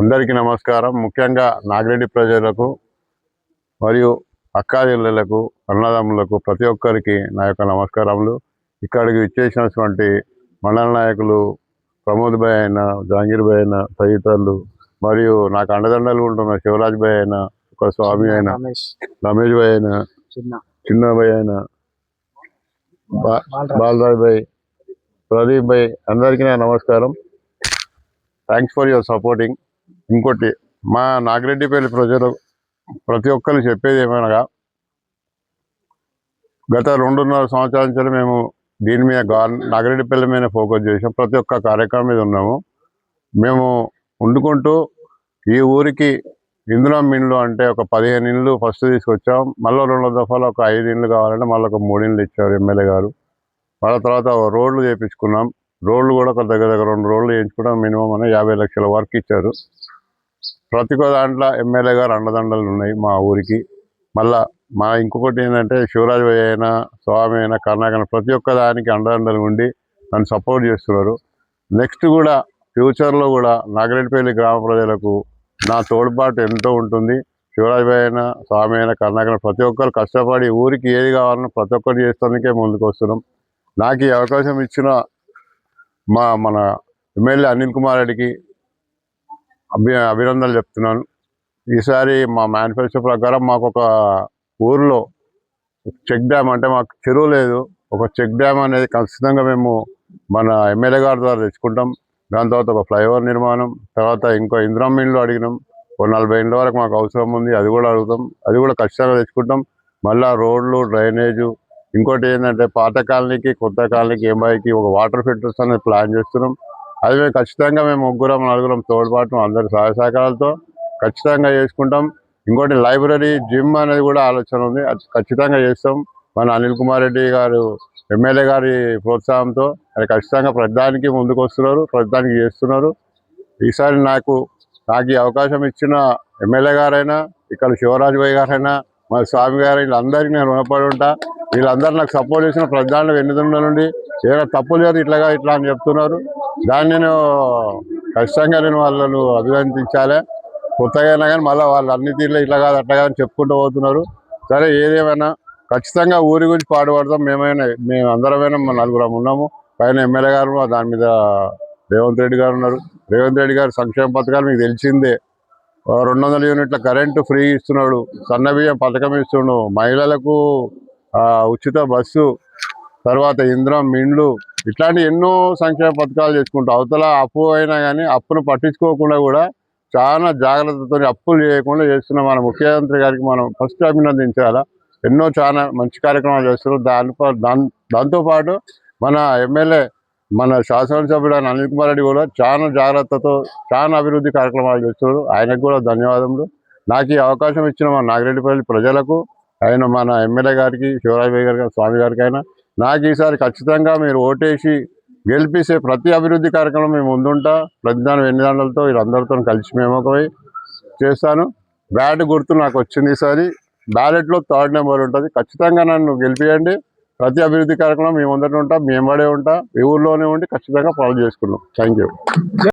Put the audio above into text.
అందరికీ నమస్కారం. ముఖ్యంగా నాగిరెడ్డి ప్రజలకు మరియు అక్కా చెల్లెలకు అన్నదమ్ములకు ప్రతి ఒక్కరికి నా యొక్క నమస్కారములు. ఇక్కడికి ఇచ్చేసినటువంటి మండల నాయకులు ప్రమోద్ భాయ్ అయిన జహాంగీర్ భాయ్ అయిన తదితరులు మరియు నాకు అండదండలు ఉంటున్న శివరాజ్ భాయ్ అయిన ఒక స్వామి అయిన రమేష్. భాయ్ అయిన చిన్న. భాయ్ అయిన బాలరాజ్. భాయ్ ప్రదీప్ భాయ్ అందరికీ నా నమస్కారం. థ్యాంక్స్ ఫర్ యువర్ సపోర్టింగ్ ఇంకోటి మా నాగిరెడ్డిపల్లి ప్రజలు ప్రతి ఒక్కరు చెప్పేది ఏమనగా గత రెండున్నర సంవత్సరాల నుంచి మేము దీని మీద గవర్ నాగిరెడ్డిపల్లి మీద ఫోకస్ చేసాం. ప్రతి ఒక్క కార్యక్రమం మీద ఉన్నాము. మేము వండుకుంటూ ఈ ఊరికి ఇందులో మిన్లు అంటే ఒక పదిహేను ఇండ్లు ఫస్ట్ తీసుకొచ్చాం. మళ్ళీ రెండు దఫాలు ఒక ఐదు ఇండ్లు కావాలంటే మళ్ళీ ఒక మూడు ఇండ్లు ఇచ్చారు ఎమ్మెల్యే గారు. మళ్ళీ తర్వాత రోడ్లు చేయించుకున్నాం రోడ్లు కూడా ఒక దగ్గర దగ్గర రెండు రోడ్లు చేయించుకోవడం మినిమం అని యాభై లక్షల వరకు ఇచ్చారు. ప్రతి ఒక్క దాంట్లో ఎమ్మెల్యే గారు అండదండలు ఉన్నాయి మా ఊరికి. మళ్ళా మా ఇంకొకటి ఏంటంటే శివరాజ్ అయినా స్వామి అయినా కర్ణాకర్ ప్రతి ఒక్క దానికి అండదండలు ఉండి నన్ను సపోర్ట్ చేస్తున్నారు. నెక్స్ట్ కూడా ఫ్యూచర్లో కూడా నాగరెడ్డిపల్లి గ్రామ ప్రజలకు నా తోడ్పాటు ఎంతో ఉంటుంది. శివరాజ్ అయినా స్వామి అయినా కర్ణాకర్ ప్రతి ఒక్కరు కష్టపడి ఊరికి ఏది కావాలన్నా ప్రతి ఒక్కరు చేస్తానికే ముందుకు వస్తున్నాం. నాకు ఈ అవకాశం ఇచ్చిన మా మన ఎమ్మెల్యే అనిల్ కుమార్ రెడ్డికి అభి అభినందనలు చెప్తున్నాను. ఈసారి మా మేనిఫెస్టో ప్రకారం మాకు ఒక ఊర్లో చెక్ డ్యామ్ అంటే మాకు చెరువు లేదు. ఒక చెక్ డ్యామ్ అనేది ఖచ్చితంగా మేము మన ఎమ్మెల్యే గారి ద్వారా తెచ్చుకుంటాం. దాని తర్వాత ఒక ఫ్లైఓవర్ నిర్మాణం తర్వాత ఇంకో ఇంద్రం ఇండ్లు అడిగినాం. ఒక నలభై ఇండ్ల వరకు మాకు అవసరం ఉంది అది కూడా అడుగుతాం. అది కూడా ఖచ్చితంగా తెచ్చుకుంటాం. మళ్ళీ రోడ్లు డ్రైనేజు ఇంకోటి ఏంటంటే పాత కాలనీకి కొత్త కాలనీకి ఎంఐకి ఒక వాటర్ ఫిల్టర్స్ అనేది ప్లాన్ చేస్తున్నాం. అది మేము ఖచ్చితంగా మేము ముగ్గురం నలుగురం తోడ్పాటు అందరి సహాయ సహకారాలతో ఖచ్చితంగా చేసుకుంటాం. ఇంకోటి లైబ్రరీ జిమ్ అనేది కూడా ఆలోచన ఉంది. అది ఖచ్చితంగా చేస్తాం. మన అనిల్ కుమార్ రెడ్డి గారు ఎమ్మెల్యే గారి ప్రోత్సాహంతో అది ఖచ్చితంగా ప్రతిదానికి ముందుకు వస్తున్నారు ప్రతిదానికి చేస్తున్నారు. ఈసారి నాకు నాకు ఈ అవకాశం ఇచ్చిన ఎమ్మెల్యే గారైనా ఇక్కడ శివరాజ్ భాయ్ గారైనా మా స్వామి గారు వీళ్ళందరికీ నేను రుణపడి ఉంటా. వీళ్ళందరూ నాకు సపోర్ట్ చేసిన ప్రధాన వెన్నుదండ నుండి ఏదైనా తప్పులు లేదు ఇట్లాగా ఇట్లా అని చెప్తున్నారు. దాన్ని నేను ఖచ్చితంగా నేను వాళ్ళను అభినందించాలి. కొత్తగా అయినా కానీ మళ్ళీ వాళ్ళు అన్ని తీరులో ఇట్లా కాదు అట్లా కాదని అని చెప్పుకుంటూ పోతున్నారు. సరే ఏదేమైనా ఖచ్చితంగా ఊరి గురించి పాటుపడతాం మేమైనా మేము అందరమైనా మా నలుగురం ఉన్నాము. పైన ఎమ్మెల్యే గారు దాని మీద రేవంత్ రెడ్డి గారు ఉన్నారు. రేవంత్ రెడ్డి గారు సంక్షేమ పథకాలు మీకు తెలిసిందే. రెండు వందల యూనిట్ల కరెంటు ఫ్రీ ఇస్తున్నాడు. సన్న బియ్యం పథకం ఇస్తున్నాడు. మహిళలకు ఉచిత బస్సు తర్వాత ఇంద్రం మిండ్లు ఇట్లాంటి ఎన్నో సంక్షేమ పథకాలు చేసుకుంటూ అవతల అప్పు అయినా కానీ అప్పును పట్టించుకోకుండా కూడా చాలా జాగ్రత్తతో అప్పులు చేయకుండా చేస్తున్న మన ముఖ్యమంత్రి గారికి మనం ఫస్ట్ అభినందించాలా. ఎన్నో చాలా మంచి కార్యక్రమాలు చేస్తున్నారు. దానిపై దాని దాంతోపాటు మన ఎమ్మెల్యే మన శాసనసభ్యుడు ఆయన అనిల్ కుమార్ రెడ్డి కూడా చాలా జాగ్రత్తతో చాలా అభివృద్ధి కార్యక్రమాలు చేస్తున్నారు. ఆయనకు కూడా ధన్యవాదములు. నాకు ఈ అవకాశం ఇచ్చిన మన నాగిరెడ్డిపల్లి ప్రజలకు ఆయన మన ఎమ్మెల్యే గారికి శివరాజ్ గారి గారికి స్వామి గారికి అయినా నాకు ఈసారి ఖచ్చితంగా మీరు ఓటేసి గెలిపిస్తే ప్రతి అభివృద్ధి కార్యక్రమం మేము ముందుంటా. ప్రతి దాని ఎన్ని దాండలతో వీళ్ళందరితో కలిసి మేము ఒకవై చేస్తాను. బ్యాట్ గుర్తు నాకు వచ్చింది ఈసారి. బ్యాలెట్లో థర్డ్ నెంబర్ ఉంటుంది. ఖచ్చితంగా నన్ను గెలిపియండి. ప్రతి అభివృద్ధి కార్యక్రమం మేము ముందట ఉంటాం. మేము పడే ఉంటా. ఈ ఊళ్ళోనే ఉండి ఖచ్చితంగా ఫాలో చేసుకున్నాం థ్యాంక్ యూ